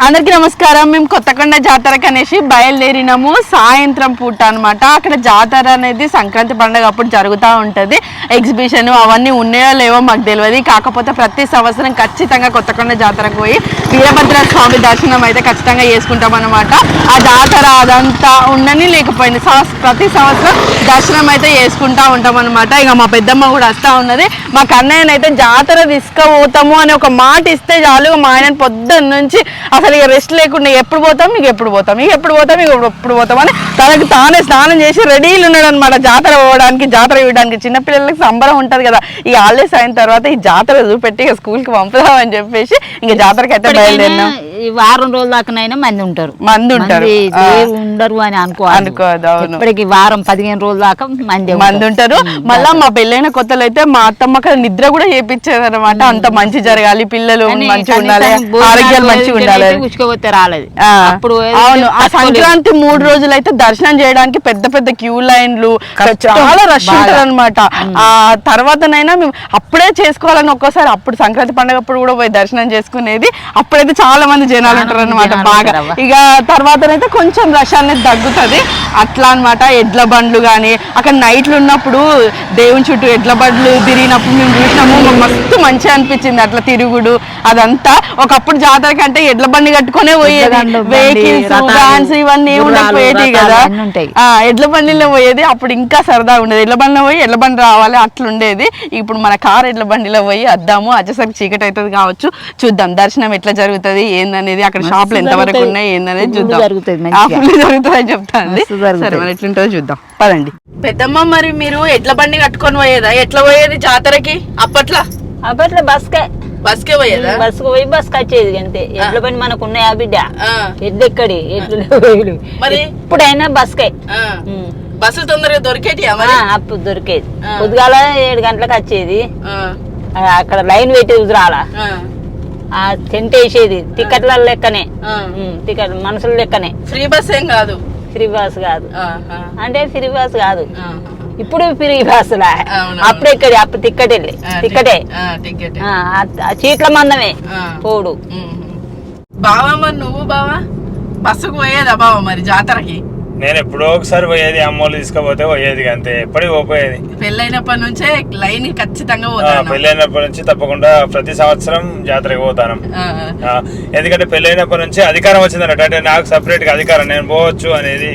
అందరికీ నమస్కారం. మేము కొత్తకొండ జాతరకు అనేసి బయలుదేరినాము. సాయంత్రం పూట అనమాట అక్కడ జాతర అనేది సంక్రాంతి పండుగ అప్పుడు జరుగుతూ ఉంటుంది. ఎగ్జిబిషన్ అవన్నీ ఉన్నాయో లేవో మాకు తెలియదు కాకపోతే ప్రతి సంవత్సరం ఖచ్చితంగా కొత్తకొండ జాతరకు పోయి వీరభద్ర స్వామి దర్శనం అయితే ఖచ్చితంగా చేసుకుంటాం అనమాట ఆ జాతర అదంతా ఉండని లేకపోయింది. ప్రతి సంవత్సరం దర్శనం అయితే చేసుకుంటా ఉంటాం అనమాట ఇక మా పెద్దమ్మ కూడా వస్తూ ఉన్నది. మా కన్నయ్యనైతే జాతర తీసుకుపోతాము అని ఒక మాట ఇస్తే చాలు. మా ఆయన పొద్దున్న నుంచి అసలు ఇక రెస్ట్ లేకుండా ఎప్పుడు పోతాం? ఇక ఎప్పుడు పోతాం? ఇక ఎప్పుడు పోతాం? ఇక ఎప్పుడు పోతాం? అని తనకి తానే స్నానం చేసి రెడీలు ఉన్నాడు అనమాట జాతర పోవడానికి జాతర ఇవ్వడానికి చిన్నపిల్లలకి సంబరం ఉంటుంది కదా. ఈ హాలిడేస్ అయిన తర్వాత ఈ జాతర చూపెట్టి ఇక స్కూల్కి పంపుదామని చెప్పేసి ఇంకా జాతరకి అయితే బయలుదేరినాం. వారం రోజుల దాకానైనా మంది ఉంటారు. మంది ఉంటారు. ఉండరు అని అనుకోవాలి అవును. ఇప్పటికి వారం పదిహేను రోజుల దాకా మంది మంది ఉంటారు మళ్ళా మా పెళ్ళైన కొత్తలో అయితే మా అత్తమ్మ నిద్ర కూడా చేపించేది అనమాట అంత మంచి జరగాలి పిల్లలు మంచిగా ఉండాలి ఆరోగ్యాలు మంచిగా ఉండాలి. ఉచ్చుకోపోతే రాలేదు. అప్పుడు అవును. ఆ సంక్రాంతి మూడు రోజులు అయితే దర్శనం చేయడానికి పెద్ద పెద్ద క్యూ లైన్లు చాలా రష్ ఉంటది అనమాట ఆ తర్వాతనైనా మేము అప్పుడే చేసుకోవాలని ఒక్కోసారి అప్పుడు సంక్రాంతి పండుగ అప్పుడు కూడా పోయి దర్శనం చేసుకునేది. అప్పుడైతే చాలా మంది జనాలు ఉంటారు అనమాట బాగా. ఉంటారు. ఇక తర్వాతనైతే కొంచెం రష్ అనేది తగ్గుతుంది. అట్లా అన్నమాట ఎడ్ల బండ్లు కానీ అక్కడ నైట్లు ఉన్నప్పుడు దేవుని చుట్టూ ఎడ్ల బండ్లు తిరిగినప్పుడు మేము చూసినాము మాకు మస్తు మంచిగా అనిపించింది అట్లా తిరుగుడు అదంతా. ఒకప్పుడు జాతర కంటే ఎడ్ల బండి కట్టుకునే పోయేది. వెహికల్స్ వ్యాన్స్ ఇవన్నీ ఉండకపోయేది కదా. ఆ ఎడ్ల బండిలో పోయేది అప్పుడు ఇంకా సరదా ఉండేది. ఎడ్ల బండిలో పోయి ఎడ్ల బండి రావాలి అట్లా ఉండేది. ఇప్పుడు మన కార్ ఎడ్ల బండిలో పోయి వద్దాము వచ్చేసరికి చీకటి అవుతుంది కావచ్చు. చూద్దాం దర్శనం ఎట్లా జరుగుతుంది ఏందనేది అక్కడ షాపులు ఎంత వరకు జరుగుతాయి. ఉన్నాయి ఏందనేది చూద్దాం. జరుగుతుంది అని చెప్తాంది. సరే మరి ఎట్లుంటుందో చూద్దాం. పదండి. పెద్దమ్మ మరి మీరు ఎడ్ల బండి కట్టుకొని పోయేదా? ఎట్లా పోయేది జాతరకి? అప్పట్లో? అప్పట్లో బస్కే. బస్కే పోయేదా? బస్కు పోయి బస్కి వచ్చేది అంతే. ఎడ్ల పని మనకు ఉన్నాయా బిడ్డ ఎడ్లు ఎక్కడి ఎడ్లు. మరి? ఎప్పుడైనా బస్కే. బస్సులు తొందరగా మరి? అప్పుడు దొరికేది. పొద్దుగాల ఏడు గంటలకు వచ్చేది. అక్కడ లైన్ పెట్టి ఉజరాలా ఆ, టెంట్ వేసేది. టికెట్ల లెక్కనే. టికెట్ మనుషుల లెక్కనే. ఫ్రీ బస్ ఏం కాదు. ఫ్రీ బస్ కాదు. అంటే ఫ్రీ బస్ కాదు. ఇప్పుడు ఫ్రీ బస్సులా. అప్పుడు ఎక్కడి? అప్పుడు టికెట్ వెళ్ళి ఆ, టికెటే. చీట్ల మందమే. పోడు. ఉమ్. బావా మరి నువ్వు బావా? బస్సుకు పోయేదా బావ మరి జాతరకి? నేను ఎప్పుడో ఒకసారి పోయేది అమ్మోళ్ళు తీసుకుపోతే పోయేది అంతే. ఎప్పటికి పోయేది పెళ్ళైనప్పటి నుంచే లైన్ ఖచ్చితంగా పెళ్ళైనప్పటి నుంచి తప్పకుండా ప్రతి సంవత్సరం జాతరకి పోతాను. ఎందుకంటే పెళ్ళైనప్పటి నుంచి అధికారం వచ్చింది అన్నట్టు అంటే నాకు సపరేట్గా అధికారం నేను పోవచ్చు అనేది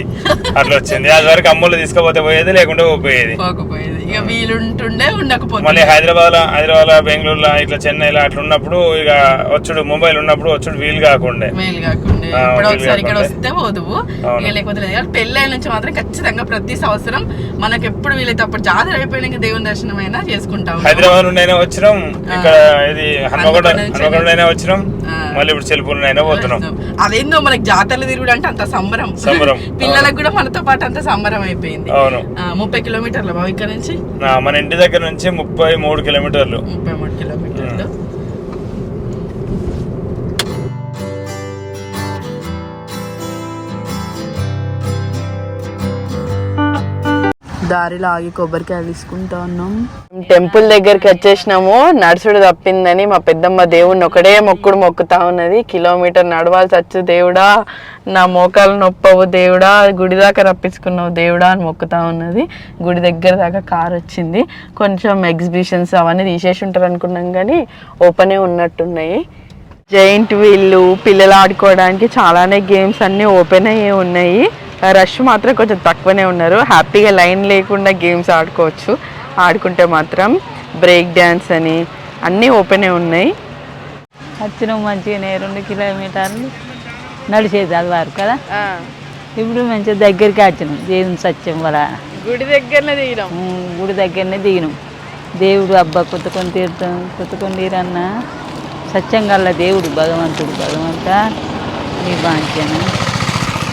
అట్లా వచ్చింది. అది వరకు అమ్మోళ్ళు తీసుకుపోతే పోయేది లేకుంటే పోయేది పోకపోయేది. ఇక వీలుంటుండే మళ్ళీ ఉండకపోతే హైదరాబాద్లో హైదరాబాద్లో బెంగళూరులో ఇట్లా చెన్నైలో అట్లా ఉన్నప్పుడు ఇక వచ్చుడు ముంబైలో ఉన్నప్పుడు వచ్చుడు వీలు కాకుండే. మేలు కాకుండా. ఇప్పుడు వీలు ఒకసారి ఇక్కడ కాకుండా. వస్తే పోదువు. అవును. ఇక లేకపోతే లేదు. కానీ పెళ్ళైన నుంచి మాత్రం ఖచ్చితంగా ప్రతి సంవత్సరం మనకి ఎప్పుడు వీలైతే అప్పుడు జాతర అయిపోయినాక దేవుని దర్శనం అయినా చేసుకుంటాం హైదరాబాద్ నుండి అయినా వచ్చినాం ఇక్కడ ఇది నుంచి హన్మకొండ అయినా వచ్చినాం. మళ్ళీ ఇప్పుడు చెల్పూర్ అయినా పోతున్నాం. అదేందో మనకి జాతరలు తిరుగుడు అంటే అంత సంబరం. సంబరం. పిల్లలకు కూడా మనతో పాటు అంత సంబరం అయిపోయింది. అవును. ముప్పై కిలోమీటర్ల బావ ఇక్కడ నుంచి. మన ఇంటి దగ్గర నుంచి ముప్పై మూడు కిలోమీటర్లు. ముప్పై మూడు కిలోమీటర్లు. దారిలో ఆగి కొబ్బరికాయలు తీసుకుంటా ఉన్నాం. టెంపుల్ దగ్గరికి వచ్చేసినాము. నడుచుడు తప్పిందని మా పెద్దమ్మ దేవుడిని ఒకడే మొక్కుడు మొక్కుతా ఉన్నది. కిలోమీటర్ నడవాల్సి వచ్చు దేవుడా నా మోకాలు నొప్పవు దేవుడా గుడి దాకా రప్పించుకున్నావు దేవుడా అని మొక్కుతా ఉన్నది. గుడి దగ్గర దాకా కార్ వచ్చింది. కొంచెం ఎగ్జిబిషన్స్ అవన్నీ తీసేసి ఉంటారు అనుకున్నాం కానీ ఓపెనే ఉన్నట్టున్నాయి. జైంట్ వీళ్ళు పిల్లలు ఆడుకోవడానికి చాలానే గేమ్స్ అన్నీ ఓపెన్ అయ్యే ఉన్నాయి. రష్ మాత్రం కొంచెం తక్కువనే ఉన్నారు. హ్యాపీగా లైన్ లేకుండా గేమ్స్ ఆడుకోవచ్చు. ఆడుకుంటే మాత్రం బ్రేక్ డ్యాన్స్ అని అన్నీ ఓపెనే ఉన్నాయి. వచ్చినాం మంచిగానే రెండు కిలోమీటర్లు నడిచేది అది వారు కదా? ఇప్పుడు మంచిగా దగ్గరికి వచ్చినాం. దేవుని సత్యం వల్ల. గుడి దగ్గరనే దిగినాం. గుడి దగ్గరనే దిగినాం. దేవుడు అబ్బా కొత్తకొని తీర్థం కొత్తకొని తీరన్న సత్యంగల్ల దేవుడు భగవంతుడు భగవంత నీ బాంచన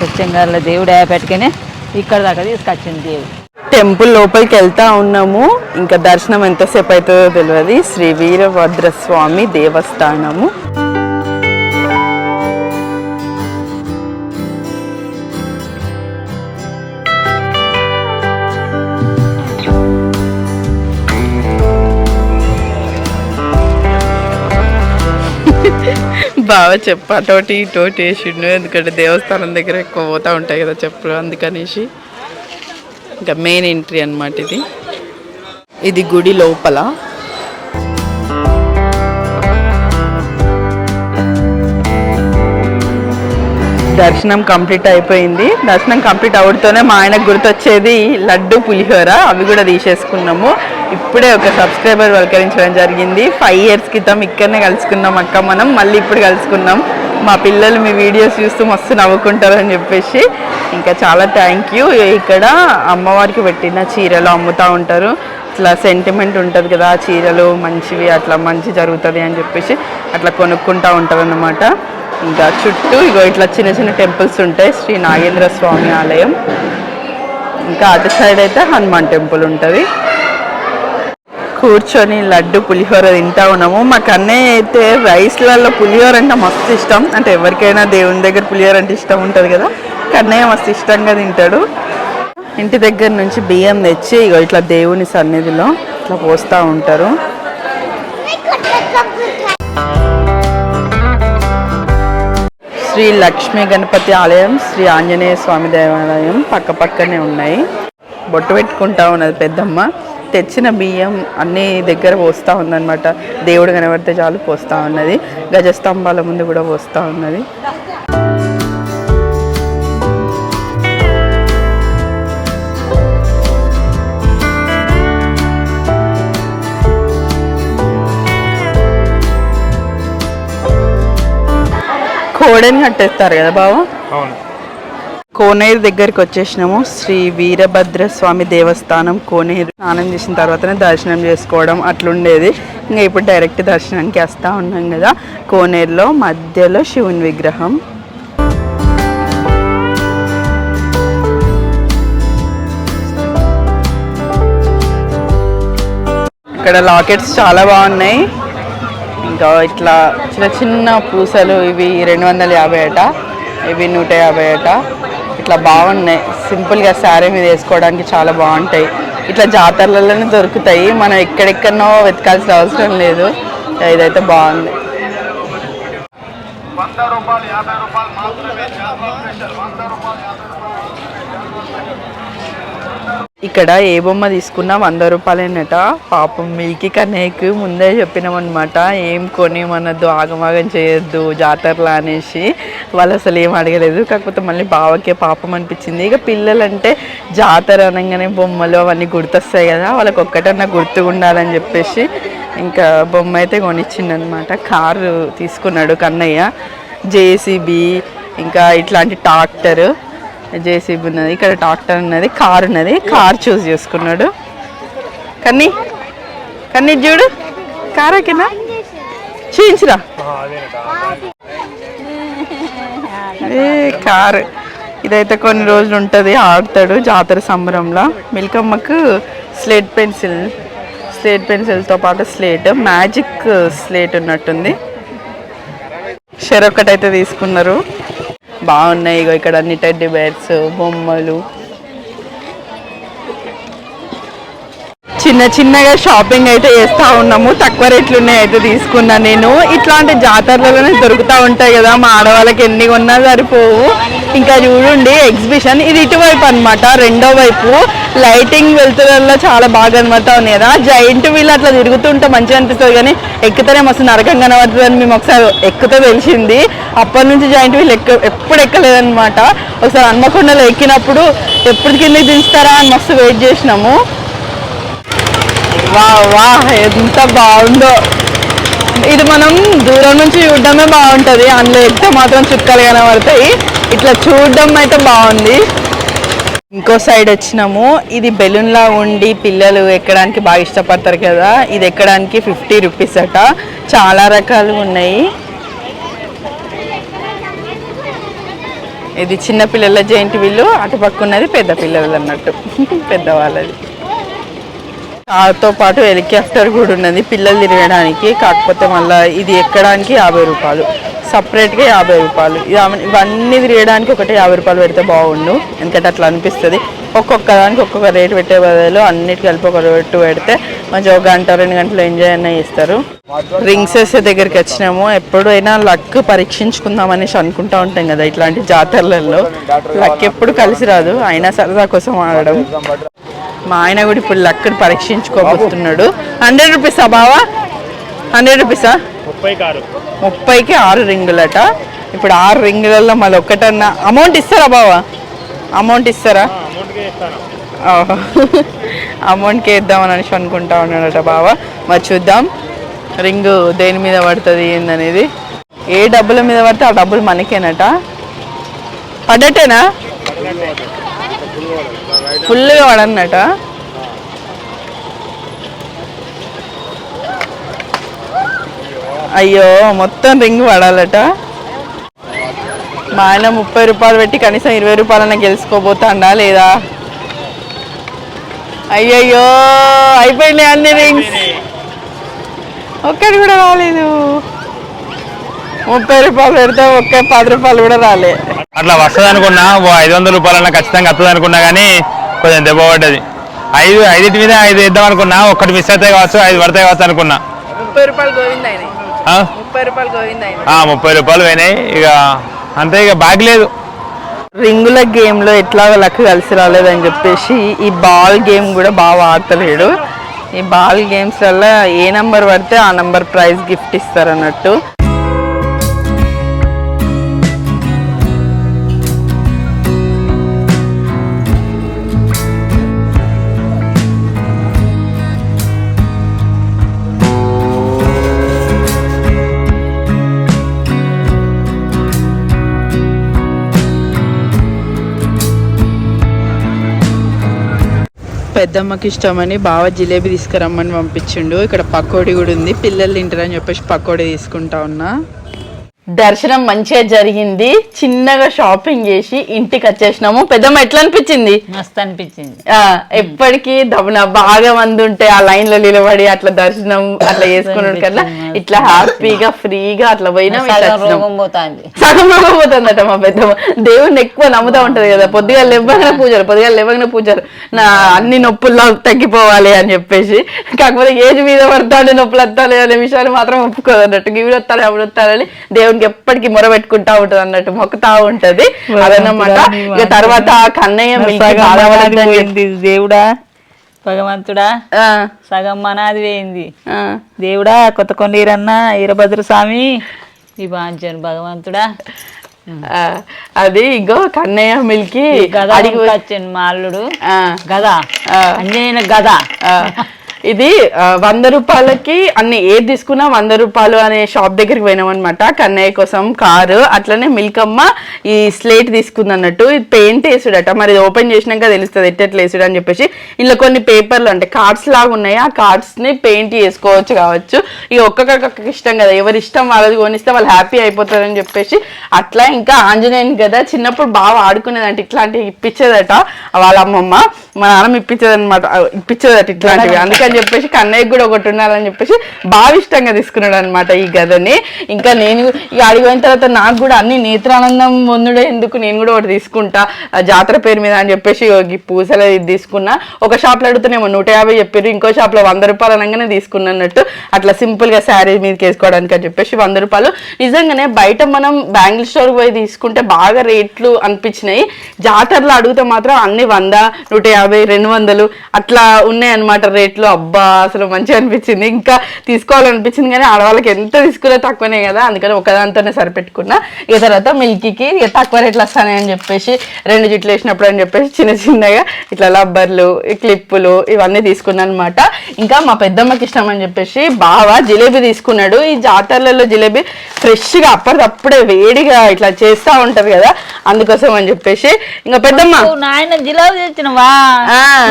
సత్యంగల్ల దేవుడు పెట్టుకునే ఇక్కడ దాకా తీసుకొచ్చింది దేవుడు. టెంపుల్ లోపలికి వెళ్తా ఉన్నాము. ఇంకా దర్శనం ఎంతసేపు అవుతుందో తెలియదు శ్రీ వీరభద్రస్వామి దేవస్థానము. బాగా చెప్ప. అటోటి ఇటోటి వేసిండు. ఎందుకంటే దేవస్థానం దగ్గర ఎక్కువ పోతా ఉంటాయి కదా చెప్పులు. అందుకనేసి ఇంకా మెయిన్ ఎంట్రీ అనమాట ఇది. ఇది గుడి లోపల. దర్శనం కంప్లీట్ అయిపోయింది. దర్శనం కంప్లీట్ అవడంతోనే మా ఆయనకు గుర్తొచ్చేది లడ్డు పులిహోర. అవి కూడా తీసేసుకున్నాము. ఇప్పుడే ఒక సబ్స్క్రైబర్ పలకరించడం జరిగింది. ఫైవ్ ఇయర్స్ క్రితం ఇక్కడనే కలుసుకున్నాం అక్క మనం. మళ్ళీ ఇప్పుడు కలుసుకున్నాం మా పిల్లలు మీ వీడియోస్ చూస్తూ మస్తు నవ్వుకుంటారని చెప్పేసి. ఇంకా చాలా థ్యాంక్ యూ ఇక్కడ అమ్మవారికి పెట్టిన చీరలు అమ్ముతూ ఉంటారు. ఇట్లా సెంటిమెంట్ ఉంటుంది కదా ఆ చీరలు మంచివి అట్లా మంచి జరుగుతుంది అని చెప్పేసి అట్లా కొనుక్కుంటూ ఉంటారన్నమాట. ఇంకా చుట్టూ ఇగో ఇట్లా చిన్న చిన్న టెంపుల్స్ ఉంటాయి. శ్రీ నాగేంద్ర స్వామి ఆలయం. ఇంకా అటు సైడ్ అయితే హనుమాన్ టెంపుల్ ఉంటుంది. కూర్చొని లడ్డు పులిహోర తింటా ఉన్నాము. మా కన్నయ్య అయితే రైస్లలో పులిహోర అంటే మస్తు ఇష్టం. అంటే ఎవరికైనా దేవుని దగ్గర పులిహోర అంటే ఇష్టం ఉంటుంది కదా. కన్నయ్య మస్తు ఇష్టంగా తింటాడు. ఇంటి దగ్గర నుంచి బియ్యం తెచ్చి ఇక ఇట్లా దేవుని సన్నిధిలో ఇట్లా పోస్తూ ఉంటారు. శ్రీ లక్ష్మీ గణపతి ఆలయం శ్రీ ఆంజనేయ స్వామి దేవాలయం పక్క పక్కనే ఉన్నాయి. బొట్టు పెట్టుకుంటా ఉన్నది పెద్దమ్మ. తెచ్చిన బియ్యం అన్ని దగ్గర పోస్తూ ఉందన్నమాట. దేవుడు కనబడితే చాలు పోస్తూ ఉన్నది. గజస్తంభాల ముందు కూడా పోస్తూ ఉన్నది. కోడని కట్టేస్తారు కదా బాబు అవును. కోనేరు దగ్గరికి వచ్చేసినాము. శ్రీ వీరభద్ర స్వామి దేవస్థానం కోనేరు. స్నానం చేసిన తర్వాతనే దర్శనం చేసుకోవడం అట్లుండేది. ఇంకా ఇప్పుడు డైరెక్ట్ దర్శనానికి వస్తూ ఉన్నాం కదా. కోనేరులో మధ్యలో శివుని విగ్రహం. ఇక్కడ లాకెట్స్ చాలా బాగున్నాయి. ఇంకా ఇట్లా చిన్న చిన్న పూసలు ఇవి రెండు వందల యాభై అట. ఇవి నూట యాభై అట. ఇట్లా బాగున్నాయి. సింపుల్గా శారీ మీద వేసుకోవడానికి చాలా బాగుంటాయి. ఇట్లా జాతరలలోనే దొరుకుతాయి. మనం ఎక్కడెక్కడనో వెతకాల్సిన అవసరం లేదు. ఇదైతే బాగుంది. ఇక్కడ ఏ బొమ్మ తీసుకున్నా వంద రూపాయలేనట. పాపం మిల్కి కన్నయ్యకు ముందే చెప్పినాం అనమాట ఏం కొనిమనద్దు ఆగమాగం చేయొద్దు జాతరలా అనేసి. వాళ్ళు అసలు ఏం అడగలేదు. కాకపోతే మళ్ళీ బావకే పాపం అనిపించింది. ఇక పిల్లలంటే జాతర అనగానే బొమ్మలు అవన్నీ గుర్తొస్తాయి కదా వాళ్ళకి ఒక్కటన్నా గుర్తుగా ఉండాలని చెప్పేసి ఇంకా బొమ్మ అయితే కొనిచ్చిండనమాట కారు తీసుకున్నాడు కన్నయ్య జేసీబీ ఇంకా ఇట్లాంటి ట్రాక్టర్. జేసీబీ ఉన్నది ఇక్కడ ట్రాక్టర్ ఉన్నది కార్ ఉన్నది కార్ చూస్ చేసుకున్నాడు. కన్నీ కన్నీ చూడు కార్ ఓకేనా? చూపించరా ఏ కార్. ఇదైతే కొన్ని రోజులు ఉంటుంది ఆడుతాడు జాతర సంబరంలో. మిల్కమ్మకు స్లేట్ పెన్సిల్ స్లేట్ పెన్సిల్తో పాటు స్లేట్ మ్యాజిక్ స్లేట్ ఉన్నట్టుంది. షెర్ ఒక్కటైతే తీసుకున్నారు. బాగున్నాయి ఇగో ఇక్కడ అన్ని టెడ్డీ బేర్స్ బొమ్మలు. చిన్న చిన్నగా షాపింగ్ అయితే చేస్తూ ఉన్నాము. తక్కువ రేట్లు ఉన్నాయి అయితే తీసుకున్నా నేను. ఇట్లాంటి జాతరలలోనే దొరుకుతూ ఉంటాయి కదా మా ఆడవాళ్ళకి ఎన్ని కొన్నా సరిపోవు. ఇంకా చూడండి ఎగ్జిబిషన్ ఇది ఇటువైపు అన్నమాట రెండో వైపు. లైటింగ్ వెళ్తులలో చాలా బాగా కనబడతా ఉన్నాయి కదా జైంట్ వీల్ అట్లా తిరుగుతుంటే మంచిగా అనిపిస్తుంది కానీ ఎక్కితేనే మస్తు నరకం కనబడుతుంది అని మేము ఒకసారి ఎక్కుతే తెలిసింది. అప్పటి నుంచి జాయింట్ వీల్ ఎక్క ఎప్పుడు ఎక్కలేదనమాట ఒకసారి హన్మకొండలో ఎక్కినప్పుడు ఎప్పుడు కిందకి దించుతారా అని మస్తు వెయిట్ చేసినాము. వా వా ఎంత బాగుందో. ఇది మనం దూరం నుంచి చూడడమే బాగుంటుంది. అందులో ఎక్కితే మాత్రం చుక్కలు కనబడతాయి. ఇట్లా చూడడం అయితే బాగుంది. ఇంకో సైడ్ వచ్చినాము. ఇది బెలూన్ లా ఉండి పిల్లలు ఎక్కడానికి బాగా ఇష్టపడతారు కదా ఇది ఎక్కడానికి ఫిఫ్టీ రూపీస్ అట. చాలా రకాలు ఉన్నాయి. ఇది చిన్న పిల్లల జైంట్ వీళ్ళు అటుపక్క ఉన్నది పెద్ద పిల్లలు అన్నట్టు. పెద్దవాళ్ళది దాంతో పాటు హెలికాప్టర్ కూడా ఉన్నది పిల్లలు తిరగడానికి. కాకపోతే మళ్ళీ ఇది ఎక్కడానికి యాభై రూపాయలు. సపరేట్గా యాభై రూపాయలు. ఇవన్నీ తిరగడానికి ఒకటి యాభై రూపాయలు పెడితే బాగుండు. ఎందుకంటే అట్లా అనిపిస్తుంది. ఒక్కొక్క దానికి ఒక్కొక్క రేటు పెట్టే బదులు అన్నిటికి కలిపి ఒక రేటు పెడితే మంచిగా ఒక గంట రెండు గంటలు ఎంజాయ్ అన్న చేస్తారు. రింగ్స్ వేసే దగ్గరికి వచ్చినాము. ఎప్పుడైనా లక్ పరీక్షించుకుందాం అనేసి అనుకుంటా ఉంటాం కదా ఇట్లాంటి జాతరలలో. లక్ ఎప్పుడు కలిసి రాదు. అయినా సరదా కోసం ఆడడం. మా ఆయన కూడా ఇప్పుడు లక్ని పరీక్షించుకోబోతున్నాడు. హండ్రెడ్ రూపీసా బావా? హండ్రెడ్ రూపీసా? ముప్పైకి ఆరు. రింగులట. ఇప్పుడు ఆరు రింగులలో మళ్ళీ ఒక్కటన్నా అమౌంట్ ఇస్తారా బావా? అమౌంట్ ఇస్తారా. అమౌంట్కి వేద్దామని అనేసి అనుకుంటా ఉన్నాడట బావ. మరి చూద్దాం. రింగు దేని మీద పడుతుంది ఏందనేది. ఏ డబ్బుల మీద పడితే ఆ డబ్బులు మనకేనట. పడ్డట్టేనా? ఫుల్గా పడన్నట. అయ్యో మొత్తం రింగ్ పడాలట. మా ఆయన ముప్పై రూపాయలు పెట్టి కనీసం ఇరవై రూపాయలన్నా గెలుచుకోబోతాండా లేదా? అయ్యయ్యో అయిపోయినాయి అన్ని రింగ్స్. ఒక్కటి కూడా రాలేదు. ముప్పై రూపాయలు పెడితే ఒక్క పది రూపాయలు కూడా రాలే. అట్లా వస్తుంది అనుకున్నా ఓ ఐదు వందల రూపాయలన్నా ఖచ్చితంగా వస్తుంది అనుకున్నా కానీ కొంచెం దెబ్బ పడ్డది. ఐదు ఐదింటి మీద ఐదు ఇద్దాం అనుకున్నా ఒక్కటి మిస్ అవుతాయి కావచ్చు ఐదు పడతాయి కావచ్చు అనుకున్నా. ముప్పై రూపాయలు గోవింద అయినాయి? ముప్పై రూపాయలు గోవింద అయినాయి ఆ, ముప్పై రూపాయలు పోయినాయి. ఇక అంతే ఇక బాగ్ లేదు. రింగుల గేమ్లో ఎట్లా లక్ కలిసి రాలేదని చెప్పేసి ఈ బాల్ గేమ్ కూడా బాగా ఆడతలేడు ఈ బాల్ గేమ్స్ వల్ల ఏ నంబర్ పడితే ఆ నంబర్ ప్రైజ్ గిఫ్ట్ ఇస్తారు అన్నట్టు పెద్దమ్మకి ఇష్టమని బావ జిలేబీ తీసుకురమ్మని పంపించిండు. ఇక్కడ పకోడీ కూడా ఉంది. పిల్లలు తింటారని చెప్పేసి పకోడీ తీసుకుంటా ఉన్నా. దర్శనం మంచిగా జరిగింది. చిన్నగా షాపింగ్ చేసి ఇంటికి వచ్చేసినాము. పెద్దమ్మ ఎట్లా అనిపించింది? మస్తు అనిపించింది. ఎప్పటికీ దబున బాగా మంది ఉంటే ఆ లైన్లో నిలబడి అట్లా దర్శనం అట్లా చేసుకున్నాడు కదా ఇట్లా హ్యాపీగా ఫ్రీగా అట్లా పోయినా సగం రోగం పోతుందట మా పెద్దమ్మ. దేవుణ్ణి ఎక్కువ నమ్ముతా ఉంటది కదా. పొద్దుగా లేవగానే పూజలు పొద్దుగా లేవగానే పూజలు. నా అన్ని నొప్పుల్లో తగ్గిపోవాలి అని చెప్పేసి. కాకపోతే ఏజ్ మీద పడతాడు నొప్పులు వస్తాయి అనే విషయాన్ని మాత్రం ఒప్పుకోదు అన్నట్టు ఇవి వస్తాడు అప్పుడు వస్తాడని దేవునికి ఎప్పటికీ మొరబెట్టుకుంటా ఉంటది అన్నట్టు మొక్కుతా ఉంటది. అదన్నమాట. ఇక తర్వాత కన్నయ్య దేవుడా? భగవంతుడా? సగం మనాది వేయింది ఆ. దేవుడా కొత్త కొండీరన్న ఈరభద్ర స్వామి ఈ బాంచను భగవంతుడా? అది ఇంకో కన్నయ్య మిల్కి అడిగి వచ్చాను మా అల్లుడు. ఆ, గద? ఆ. అంజనీయ గద? ఆ, ఇది వంద రూపాయలకి అన్ని ఏది తీసుకున్నా వంద రూపాయలు అనే షాప్ దగ్గరికి పోయినాం అనమాట కన్నయ్య కోసం కారు అట్లనే మిల్కమ్మ ఈ స్లేట్ తీసుకుంది అన్నట్టు ఇది పెయింట్ వేసుడట. మరి ఇది ఓపెన్ చేసినాక తెలుస్తుంది ఎట్టెట్లా వేసుడు అని చెప్పేసి. ఇందులో కొన్ని పేపర్లు అంటే కార్డ్స్ లాగా ఉన్నాయి. ఆ కార్డ్స్ని పెయింట్ చేసుకోవచ్చు కావచ్చు. ఇక ఒక్కొక్కరికి ఇష్టం కదా. ఎవరి ఇష్టం వాళ్ళది కొనిస్తే వాళ్ళు హ్యాపీ అయిపోతారని చెప్పేసి. అట్లా ఇంకా ఆంజనేయుని కదా చిన్నప్పుడు బాగా ఆడుకునేదంట. ఇట్లాంటివి ఇప్పించేదట. వాళ్ళ అమ్మమ్మ మా నాన్నమ్మ ఇప్పించేదన్నమాట. ఇప్పించేదట ఇట్లాంటివి. అందుకని అని చెప్పేసి కన్నయ్యకి కూడా ఒకటి ఉండాలని చెప్పేసి బాగా ఇష్టంగా తీసుకున్నాడు అనమాట ఈ గదని. ఇంకా నేను ఇక అడిగిన తర్వాత నాకు కూడా అన్ని నేత్రానందం పొందుడే ఎందుకు నేను కూడా ఒకటి తీసుకుంటా జాతర పేరు మీద అని చెప్పేసి ఈ పూసలు ఇది తీసుకున్నా. ఒక షాప్లో అడుగుతున్నామో నూట యాభై చెప్పారు ఇంకో షాప్లో వంద రూపాయలు అనగానే తీసుకున్నట్టు అట్లా సింపుల్గా శారీ మీదకి వేసుకోవడానికి అని చెప్పేసి వంద రూపాయలు. నిజంగానే బయట మనం బ్యాంగిల్ స్టోర్ పోయి తీసుకుంటే బాగా రేట్లు అనిపించినాయి. జాతరలో అడిగితే మాత్రం అన్ని వంద నూట యాభై రెండు వందలు అట్లా ఉన్నాయి అనమాట రేట్లు అబ్బా అసలు మంచిగా అనిపించింది. ఇంకా తీసుకోవాలనిపించింది కానీ ఆడవాళ్ళకి ఎంత తీసుకున్నా తక్కువనే కదా అందుకని ఒకదాంతోనే సరిపెట్టుకున్నా. ఇక తర్వాత మిల్కీకి ఇక తక్కువ రేట్లు అని చెప్పేసి రెండు జుట్లు వేసినప్పుడు అని చెప్పేసి చిన్న చిన్నగా ఇట్లా రబ్బర్లు క్లిప్పులు ఇవన్నీ తీసుకున్నాను అనమాట ఇంకా మా పెద్దమ్మకి ఇష్టం అని చెప్పేసి బాగా జిలేబీ తీసుకున్నాడు. ఈ జాతరలలో జిలేబీ ఫ్రెష్గా అప్పటికప్పుడే వేడిగా ఇట్లా చేస్తూ ఉంటారు కదా అందుకోసం అని చెప్పేసి. ఇంకా పెద్దమ్మ. నాయన జిలాబీ తెచ్చినవా.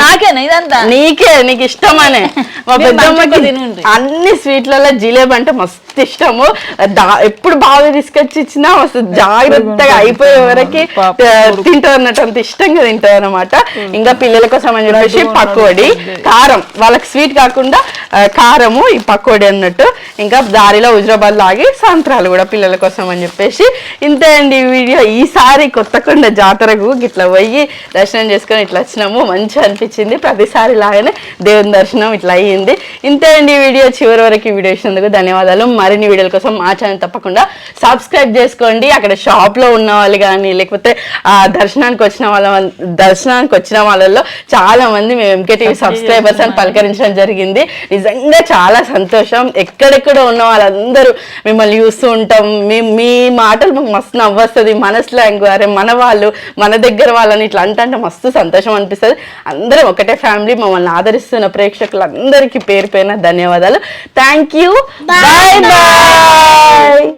నాకేనా ఇదంతా? నీకే నీకు ఇష్టమనే మా పెద్దమ్మకి. అన్ని స్వీట్లలో జిలేబీ అంటే మస్తు ఇష్టము. ఎప్పుడు బాగా తీసుకొచ్చి ఇచ్చినా మస్తు జాగ్రత్తగా అయిపోయే వరకు తింటారు అన్నట్టు అంత ఇష్టంగా తింటారు అనమాట ఇంకా పిల్లల కోసం అని చెప్పేసి పకోడి కారం. వాళ్ళకి స్వీట్ కాకుండా కారము ఈ పకోడి అన్నట్టు. ఇంకా దారిలో హుజరాబాద్ లాగి సంత్రాలు కూడా పిల్లల కోసం అని చెప్పేసి. ఇంతే అండి ఈ వీడియో. ఈసారి ఈసారి కొత్తకొండ జాతరకు ఇట్లా పోయి దర్శనం చేసుకొని ఇట్లా వచ్చినాము. మంచిగా అనిపించింది. ప్రతిసారి లాగానే దేవుని దర్శనం ఇట్లా అయ్యింది. ఇంతే అండి వీడియో. చివరి వరకు వీడియో ఇచ్చినందుకు ధన్యవాదాలు. మరిన్ని వీడియోల కోసం మా ఛానల్ తప్పకుండా సబ్స్క్రైబ్ చేసుకోండి. అక్కడ షాప్లో ఉన్న వాళ్ళు కానీ లేకపోతే ఆ దర్శనానికి వచ్చిన వాళ్ళ దర్శనానికి వచ్చిన వాళ్ళలో చాలా మంది మేము ఎంకే టీవీ సబ్స్క్రైబర్స్ అని పలకరించడం జరిగింది. నిజంగా చాలా సంతోషం. ఎక్కడెక్కడ ఉన్న వాళ్ళందరూ మిమ్మల్ని చూస్తూ ఉంటాం. మీ మీ మాటలు మాకు మస్తు నవ్వొస్తుంది. మన స్లాంగ్ అరే మన వాళ్ళు మన దగ్గర వాళ్ళని ఇట్లా అంటే మస్తు సంతోషం అనిపిస్తుంది. అందరం ఒకటే ఫ్యామిలీ. మమ్మల్ని ఆదరిస్తున్న ప్రేక్షకులందరికీ పేరు పేరున ధన్యవాదాలు. Thank you bye bye